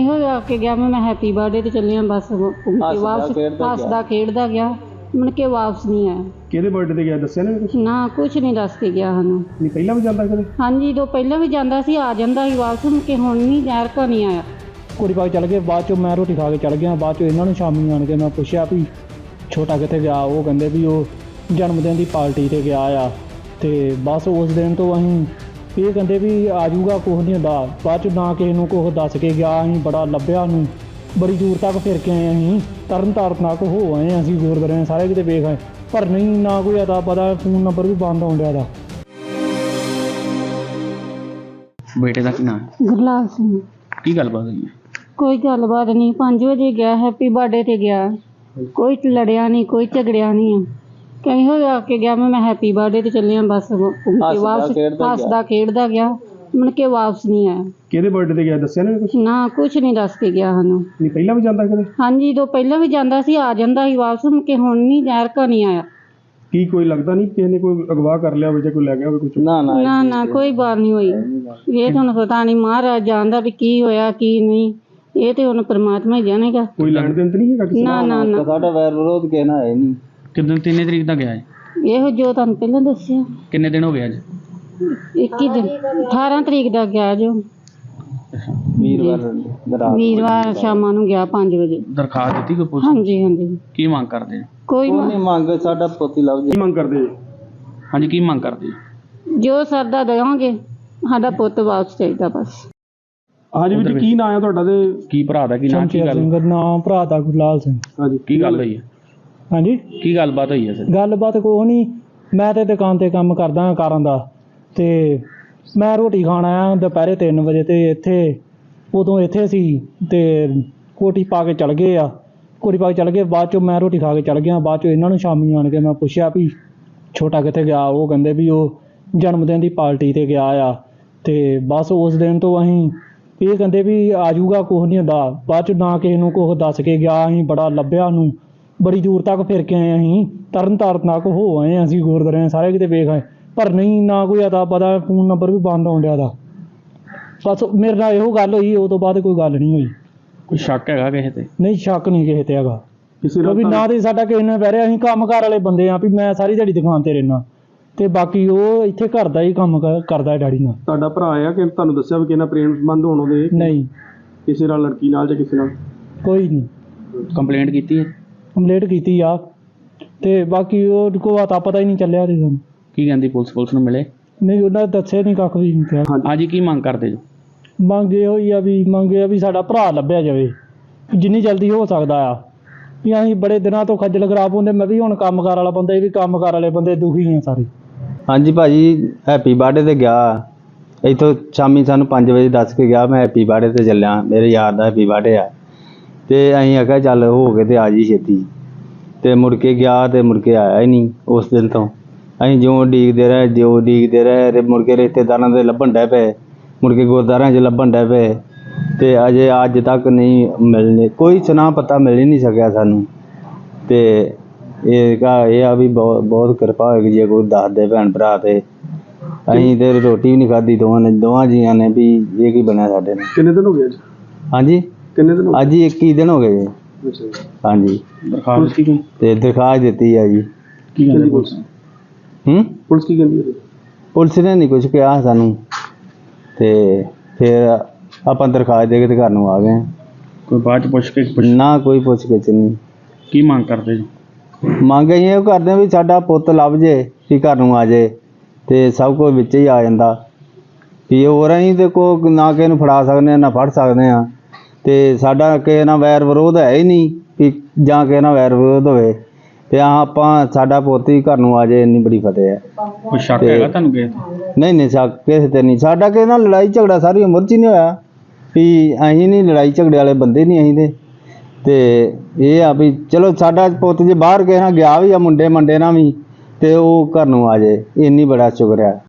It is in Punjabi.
ਕਹੀਂ ਹੋ ਆ ਕੇ ਗਿਆ ਮੈਂ ਮੈਂ ਹੈਪੀ ਬਰਥਡੇ ਤੇ ਚੱਲਿਆ ਬਸ ਕੇ ਹੱਸਦਾ ਵਾਪਸ ਖੇਡਦਾ ਗਿਆ। ਹੱਸਦਾ ਖੇਡਦਾ ਗਿਆ। ਮੁੜ ਕੇ ਵਾਪਸ ਨਹੀਂ ਆਇਆ। ਕਿਹਦੇ ਬਰਥਡੇ ਤੇ ਗਿਆ ਦੱਸਿਆ ਨਾ ਕੁਝ ਨਾ ਕੁਝ ਨਹੀਂ ਦੱਸ ਕੇ ਗਿਆ ਸਾਨੂੰ। ਨਹੀਂ ਪਹਿਲਾਂ ਵੀ ਜਾਂਦਾ ਕਦੇ? ਹਾਂਜੀ ਜਦੋਂ ਪਹਿਲਾਂ ਵੀ ਜਾਂਦਾ ਸੀ ਆ ਜਾਂਦਾ ਸੀ ਵਾਪਸ ਮੁੜ ਕੇ ਹੁਣ ਨਹੀਂ ਜ਼ਹਿਰ ਕਾ ਨਹੀਂ ਆਇਆ। ਕੁੜੀ ਪਾ ਕੇ ਚਲ ਗਏ ਬਾਅਦ ਚੋਂ ਮੈਂ ਰੋਟੀ ਖਾ ਕੇ ਚਲ ਗਿਆ ਬਾਅਦ ਚੋਂ ਇਹਨਾਂ ਨੂੰ ਸ਼ਾਮੀ ਆਣ ਕੇ ਮੈਂ ਪੁੱਛਿਆ ਵੀ ਛੋਟਾ ਕਿੱਥੇ ਗਿਆ ਉਹ ਕਹਿੰਦੇ ਵੀ ਉਹ ਜਨਮ ਦਿਨ ਦੀ ਪਾਰਟੀ ਤੇ ਗਿਆ ਆ। ਤੇ ਬਸ ਉਸ ਦਿਨ ਤੋਂ ਅਸੀਂ ਇਹ ਕਹਿੰਦੇ ਵੀ ਆ ਜਾਊਗਾ ਕੁਛ ਨਹੀਂ ਹੁੰਦਾ। ਬਾਅਦ ਚ ਨਾ ਕਿਸੇ ਨੂੰ ਕੁਛ ਦੱਸ ਕੇ ਗਿਆ ਅਸੀਂ ਬੜਾ ਲੱਭਿਆ ਨੂੰ ਬੜੀ ਦੂਰ ਤੱਕ ਫਿਰ ਕੇ ਆਏ ਅਸੀਂ। ਤਰਨ ਤਾਰਨ ਤੱਕ ਹੋ ਆਏ ਅਸੀਂ ਗੁਰਦੁਆਰੇ ਸਾਰੇ ਕਿਤੇ ਵੇਖ ਆਏ। ਪਰ ਨਹੀਂ ਨਾ ਕੋਈ ਅਤਾ ਪਤਾ ਫੋਨ ਨੰਬਰ ਵੀ ਬੰਦ ਆਉਣ ਡਿਆ ਦਾ ਬੇਟੇ ਦਾ ਕੀ ਨਾਮ? ਹੈ ਗੁਰਲਾਲ ਸਿੰਘ। ਕੀ ਗੱਲਬਾਤ ਹੋਈ ਹੈ? ਕੋਈ ਗੱਲਬਾਤ ਨਹੀਂ 5 ਵਜੇ ਗਿਆ ਹੈਪੀ ਬਰਥਡੇ ਤੇ ਗਿਆ। ਕੋਈ ਲੜਿਆ ਨਹੀਂ ਕੋਈ ਝਗੜਿਆ ਨਹੀਂ। ਕਹੀਂ ਹੋ ਆ ਕੇ ਗਿਆ ਮੈਂ ਮੈਂ ਹੈਪੀ ਬਰਥਡੇ ਤੇ ਚੱਲਿਆ ਬਸ ਕੇ ਹੱਸਦਾ ਵਾਪਸ ਖੇਡਦਾ ਗਿਆ। ਹੱਸਦਾ ਖੇਡਦਾ ਗਿਆ ਮੁੜ ਕੇ ਵਾਪਸ ਨਹੀਂ ਆਇਆ। ਕਿਹਦੇ ਬਰਥਡੇ ਤੇ ਗਿਆ ਦੱਸਿਆ ਨਾ ਕੁਝ ਨਾ ਕੁਝ ਨਹੀਂ ਦੱਸ ਕੇ ਗਿਆ ਸਾਨੂੰ। ਨਹੀਂ ਪਹਿਲਾਂ ਵੀ ਜਾਂਦਾ ਕਦੇ? ਹਾਂਜੀ ਜਦੋਂ ਪਹਿਲਾਂ ਵੀ ਜਾਂਦਾ ਸੀ ਆ ਜਾਂਦਾ ਸੀ ਵਾਪਸ ਮੁੜ ਕੇ ਹੁਣ ਨਹੀਂ ਜ਼ਹਿਰ ਕਾ ਨਹੀਂ ਆਇਆ। ਕੀ ਕੋਈ ਲੱਗਦਾ ਨਹੀਂ ਕਿਸੇ ਨੇ ਕੋਈ ਅਗਵਾ ਕਰ ਲਿਆ ਹੋਵੇ ਜਾਂ ਕੋਈ ਲੈ ਗਿਆ ਹੋਵੇ ਕੁਝ ਨਾ ਨਾ ਨਾ ਨਾ ਕੋਈ ਬਾਤ ਨਹੀਂ ਹੋਈ। ਇਹ ਤੁਹਾਨੂੰ ਪਤਾ ਨਹੀਂ ਮਹਾਰਾਜ ਜਾਣਦਾ ਵੀ ਕੀ ਹੋਇਆ ਕੀ ਨਹੀਂ। ਇਹ ਤੇ ਹੁਣ ਪ੍ਰਮਾਤਮਾ ਹੀ ਜਾਣੇਗਾ। ਕੋਈ ਲੈਣ ਦੇਣ ਤੇ ਨਹੀਂ ਹੈਗਾ ਕਿਸੇ ਨਾ ਨਾ ਨਾ ਸਾਡਾ ਵੈਰ ਵਿਰੋਧ ਕਹਿਣਾ ਹੈ ਨਹੀਂ। ਕਿੰਨੇ ਤਿੰਨੇ ਤਰੀਕ ਦਾ ਗਿਆ ਹੈ ਇਹੋ ਜੋ ਤੁਹਾਨੂੰ ਪਹਿਲਾਂ ਦੱਸਿਆ। ਕਿੰਨੇ ਦਿਨ ਹੋ ਗਏ ਅੱਜ? 21 ਦਿਨ 18 ਤਰੀਕ ਦਾ ਗਿਆ ਜੋ। ਵੀਰਵਾਰ ਦਰਾ ਵੀਰਵਾਰ ਸ਼ਾਮਾਂ ਨੂੰ ਗਿਆ 5 ਵਜੇ। ਦਰਖਾਸਤ ਦਿੱਤੀ ਕੋਈ ਪੁਲਿਸ ਹਾਂਜੀ ਹਾਂਜੀ। ਕੀ ਮੰਗ ਕਰਦੇ ਆ? ਕੋਈ ਮ- ਮੰਗ ਸਾਡਾ ਪੋਤੀ ਲੱਭ ਕੀ ਮੰਗ ਕਰਦੇ? ਜੀ ਹਾਂਜੀ ਕੀ ਮੰਗ ਕਰਦੇ ਆ? ਜੋ ਸਰਦਾ ਦੇਵਾਂਗੇ ਸਾਡਾ ਪੁੱਤ ਵਾਪਸ ਚਾਹੀਦਾ ਬਸ। ਹਾਂਜੀ ਵੀਰ ਜੀ ਕੀ ਨਾਂ ਹੈ ਤੁਹਾਡਾ ਤੇ ਕੀ ਭਰਾ ਦਾ ਕੀ ਨਾਂ ਕੀ ਗੱਲ? ਸਿੰਘ ਨਾਮ ਭਰਾ ਦਾ ਗੁਰਲਾਲ ਸਿੰਘ। ਹਾਂਜੀ ਕੀ ਗੱਲ ਹੋਈ ਹੈ ਹਾਂਜੀ? ਕੀ ਗੱਲਬਾਤ ਹੋਈ ਹੈ ਸਰ? ਗੱਲਬਾਤ ਕੋਈ ਨਹੀਂ। ਮੈਂ ਤੇ ਦੁਕਾਨ ਤੇ ਕੰਮ ਕਰਦਾ ਹਾਂ ਕਾਰਾਂ ਦਾ। ਤੇ ਮੈਂ ਰੋਟੀ ਖਾਣ ਆਇਆ ਦੁਪਹਿਰੇ 3 ਵਜੇ ਤੇ ਇੱਥੇ ਉਦੋਂ ਇੱਥੇ ਸੀ ਤੇ ਕੋਟੀ ਪਾ ਕੇ ਚਲ ਗਏ ਆ। ਕੋਟੀ ਪਾ ਕੇ ਚਲ ਗਏ ਬਾਅਦ ਚੋਂ ਮੈਂ ਰੋਟੀ ਖਾ ਕੇ ਚਲ ਗਿਆ। ਬਾਅਦ ਚੋਂ ਇਹਨਾਂ ਨੂੰ ਸ਼ਾਮੀ ਆਣ ਕੇ ਮੈਂ ਪੁੱਛਿਆ ਵੀ ਛੋਟਾ ਕਿੱਥੇ ਗਿਆ? ਉਹ ਕਹਿੰਦੇ ਵੀ ਉਹ ਜਨਮ ਦਿਨ ਦੀ ਪਾਰਟੀ ਤੇ ਗਿਆ ਆ। ਤੇ ਬਸ ਉਸ ਦਿਨ ਤੋਂ ਅਸੀਂ ਇਹ ਕਹਿੰਦੇ ਵੀ ਆ ਜਾਊਗਾ ਕੁਛ ਨਹੀਂ ਹੁੰਦਾ। ਬਾਅਦ ਚ ਨਾ ਕਿਸੇ ਨੂੰ ਕੁਛ ਦੱਸ ਕੇ ਗਿਆ ਅਸੀਂ ਬੜਾ ਲੱਭਿਆ ਨੂੰ ਬੜੀ ਦੂਰ ਤੱਕ ਫਿਰ ਕੇ ਆਏ ਅਸੀਂ ਤਰਨ ਤਾਰਨ ਤੱਕ ਹੋ ਆਏ ਅਸੀਂ ਗੁਰਦੁਆਰੇ ਸਾਰੇ ਕਿਤੇ ਵੇਖ ਆਏ। ਪਰ ਨਹੀਂ ਨਾ ਕੋਈ ਅਤਾ ਪਤਾ ਫੋਨ ਨੰਬਰ ਵੀ ਬੰਦ ਆਉਣ ਡਿਆ ਦਾ ਬਸ ਮੇਰੇ ਨਾਲ ਇਹੋ ਗੱਲ ਹੋਈ ਉਹ ਤੋਂ ਬਾਅਦ ਕੋਈ ਗੱਲ ਨਹੀਂ ਹੋਈ। ਕੋਈ ਸ਼ੱਕ ਹੈਗਾ ਕਿਸੇ ਤੇ? ਨਹੀਂ ਸ਼ੱਕ ਨਹੀਂ ਕਿਸੇ ਤੇ ਹੈਗਾ। ਕਿਸੇ ਨਾਲ ਕਿਉਂਕਿ ਨਾ ਤੇ ਸਾਡਾ ਕਿਸੇ ਨਾਲ ਬਹਿ ਰਿਹਾ ਅਸੀਂ ਕੰਮਕਾਰ ਵਾਲੇ ਬੰਦੇ ਆ ਵੀ ਮੈਂ ਸਾਰੀ ਦਿਹਾੜੀ ਦੁਕਾਨ ਤੇ ਰਹਿਣਾ ਤੇ ਬਾਕੀ ਉਹ ਇੱਥੇ ਘਰ ਦਾ ਹੀ ਕੰਮ ਕਰ- ਕਰਦਾ ਹੈ ਡੈਡੀ ਨਾਲ। ਤੁਹਾਡਾ ਭਰਾ ਆ ਕਿ ਤੁਹਾਨੂੰ ਦੱਸਿਆ ਵੀ ਕਿਸੇ ਨਾਲ ਪ੍ਰੇਮ ਸੰਬੰਧ ਹੋਣ ਉਹਦੇ? ਨਹੀਂ। ਕਿਸੇ ਨਾਲ ਲੜਕੀ ਨਾਲ ਜਾਂ ਕਿਸੇ ਨਾਲ? ਕੋਈ ਨਹੀਂ। ਕੰਪਲੇਂਟ ਕੀਤੀ ਹੈ? ਕੰਪਲੀਟ ਕੀਤੀ ਆ। ਤੇ ਬਾਕੀ ਉਹ ਕੋ ਅਤਾ ਪਤਾ ਹੀ ਨਹੀਂ ਚੱਲਿਆ ਤੇ ਸਾਨੂੰ ਕੀ ਕਹਿੰਦੀ ਪੁਲਿਸ ਪੁਲਿਸ ਨੂੰ ਮਿਲੇ? ਨਹੀਂ ਉਹਨਾਂ ਨੇ ਦੱਸਿਆ ਨਹੀਂ ਕੱਖ ਵੀ ਨਹੀਂ ਕਿਹਾ। ਹਾਂਜੀ। ਕੀ ਮੰਗ ਕਰਦੇ ਜੋ? ਮੰਗ ਹੋਈ ਆ ਵੀ ਮੰਗ ਆ ਵੀ ਸਾਡਾ ਭਰਾ ਲੱਭਿਆ ਜਾਵੇ। ਵੀ ਜਿੰਨੀ ਜਲਦੀ ਹੋ ਸਕਦਾ ਆ। ਵੀ ਅਸੀਂ ਬੜੇ ਦਿਨਾਂ ਤੋਂ ਖੱਜਲ ਖਰਾਬ ਹੁੰਦੇ ਮੈਂ ਵੀ ਹੁਣ ਕੰਮਕਾਰ ਵਾਲਾ ਬੰਦਾ ਇਹ ਵੀ ਕੰਮਕਾਰ ਵਾਲੇ ਬੰਦੇ ਦੁਖੀ ਆ ਸਾਰੇ। ਹਾਂਜੀ ਭਾਜੀ ਹੈਪੀ ਬਰਥਡੇ ਤੇ ਗਿਆ। ਇੱਥੋਂ ਸ਼ਾਮੀ ਸਾਨੂੰ 5 ਵਜੇ ਦੱਸ ਕੇ ਗਿਆ ਮੈਂ ਹੈਪੀ ਬਰਥਡੇ ਤੇ ਚੱਲਿਆ। ਮੇਰੇ ਯਾਰ ਦਾ ਹੈਪੀ ਬਰਥਡੇ ਆ। ਤੇ ਅਸੀਂ ਆਖਿਆ ਚੱਲ ਹੋ ਕੇ ਤੇ ਆ ਜੀ ਛੇਤੀ। ਤੇ ਮੁੜ ਕੇ ਗਿਆ ਤੇ ਮੁੜ ਕੇ ਆਇਆ ਹੀ ਨਹੀਂ ਉਸ ਦਿਨ ਤੋਂ। ਅਸੀਂ ਜਿਉਂ ਉਡੀਕਦੇ ਰਹੇ ਜਿਉਂ ਉਡੀਕਦੇ ਰਹੇ ਤੇ ਮੁੜ ਕੇ ਰਿਸ਼ਤੇਦਾਰਾਂ ਦੇ ਲੱਭਣ ਡੈ ਪਏ। ਮੁੜ ਕੇ ਗੁਰਦਾਰਾਂ 'ਚ ਲੱਭਣ ਡੈ ਪਏ ਤੇ ਅਜੇ ਅੱਜ ਤੱਕ ਨਹੀਂ ਮਿਲਨੇ ਕੋਈ ਸੁਨਾ ਪਤਾ ਮਿਲ ਹੀ ਨਹੀਂ ਸਕਿਆ ਸਾਨੂੰ। ਤੇ ਇਹ ਕਾ ਇਹ ਆ ਵੀ ਬਹੁਤ ਬਹੁਤ ਕਿਰਪਾ ਹੋਏਗੀ ਜੇ ਕੋਈ ਦੱਸ ਦੇ ਭੈਣ ਭਰਾ ਤੇ। ਅਸੀਂ ਤੇ ਰੋਟੀ ਵੀ ਨਹੀਂ ਖਾਧੀ ਦੋਵਾਂ ਨੇ ਦੋਵਾਂ ਜੀਆਂ ਨੇ ਵੀ ਇਹ ਕੀ ਬਣਿਆ ਸਾਡੇ ਨਾਲ। ਕਿੰਨੇ ਦਿਨ ਹੋ ਗਏ ਅੱਜ? ਹਾਂਜੀ? ਕਿੰਨੇ ਦਿਨ ਹੋ ਅੱਜ ਹੀ 21 ਦਿਨ ਹੋ ਗਏ ਜੀ। ਗਏ ਅੱਛਾ ਜੀ। ਹਾਂਜੀ। ਦਰਖਾਸਤ ਤੇ ਦਰਖਾਸਤ ਦਿੱਤੀ ਆ ਜੀ। ਕੀ ਕਹਿੰਦੀ ਕਹਿੰਦੇ ਪੁਲਿਸ? ਹੂੰ? ਪੁਲਿਸ ਕੀ ਕਹਿੰਦੀ ਹੈ ਪੁਲਿਸ ਨੇ ਨਹੀਂ ਕੁਝ ਕਿਹਾ ਸਾਨੂੰ। ਤੇ ਫਿਰ ਆਪਾਂ ਦਰਖਾਸਤ ਦੇ ਕੇ ਤੇ ਘਰ ਨੂੰ ਆ ਗਏ। ਕੋਈ ਬਾਅਦ ਚ ਪੁੱਛ ਕੇ ਪੁੱਛ- ਨਾ ਕੋਈ ਪੁੱਛ ਗਿੱਛ ਨਹੀਂ। ਕੀ ਮੰਗ ਕਰਦੇ ਜੋ? ਮੰਗ ਅਸੀਂ ਇਹ ਕਰਦੇ ਹਾਂ ਵੀ ਸਾਡਾ ਪੁੱਤ ਲੱਭ ਜੇ ਵੀ ਘਰ ਨੂੰ ਆ ਜੇ। ਤੇ ਸਭ ਕੁਝ ਵਿੱਚ ਹੀ ਆ ਜਾਂਦਾ। ਵੀ ਹੋਰ ਅਸੀਂ ਤੇ ਕੋ ਨਾ ਕਿਸੇ ਨੂੰ ਫੜਾ ਸਕਦੇ ਆ ਨਾ ਫੜ ਸਕਦੇ ਆ। ਤੇ ਸਾਡਾ ਕਿਸੇ ਨਾਲ ਵੈਰ ਵਿਰੋਧ ਹੈ ਹੀ ਨਹੀਂ ਵੀ ਜਾਂ ਕਿਸੇ ਨਾਲ ਵੈਰ ਵਿਰੋਧ ਹੋਵੇ। ਤੇ ਆਹ ਆਪਾਂ ਸਾਡਾ ਪੁੱਤ ਹੀ ਘਰ ਨੂੰ ਆ ਜੇ ਇੰਨੀ ਬੜੀ ਫਤਿਹ ਹੈ। ਕੋਈ ਸ਼ੱਕ ਹੈਗਾ ਤੁਹਾਨੂੰ ਕਿਸੇ ਤੇ? ਨਹੀਂ ਨਹੀਂ ਸ਼ੱਕ ਕਿਸੇ ਤੇ ਨਹੀਂ। ਸਾਡਾ ਕਿਸੇ ਨਾਲ ਲੜਾਈ ਝਗੜਾ ਸਾਰੀ ਉਮਰ 'ਚ ਹੀ ਨਹੀਂ ਹੋਇਆ ਵੀ ਅਸੀਂ ਨਹੀਂ ਲੜਾਈ ਝਗੜੇ ਵਾਲੇ ਬੰਦੇ ਨਹੀਂ ਅਸੀਂ ਤੇ ਤੇ ਇਹ ਆ ਵੀ ਚਲੋ ਸਾਡਾ ਪੁੱਤ ਜੇ ਬਾਹਰ ਕਿਸੇ ਨਾਲ ਗਿਆ ਵੀ ਆ ਮੁੰਡੇ ਮੰਡੇ ਨਾਲ ਵੀ ਤੇ ਉਹ ਘਰ ਨੂੰ ਆ ਜੇ। ਇੰਨੀ ਬੜਾ ਸ਼ੁਕਰ ਹੈ।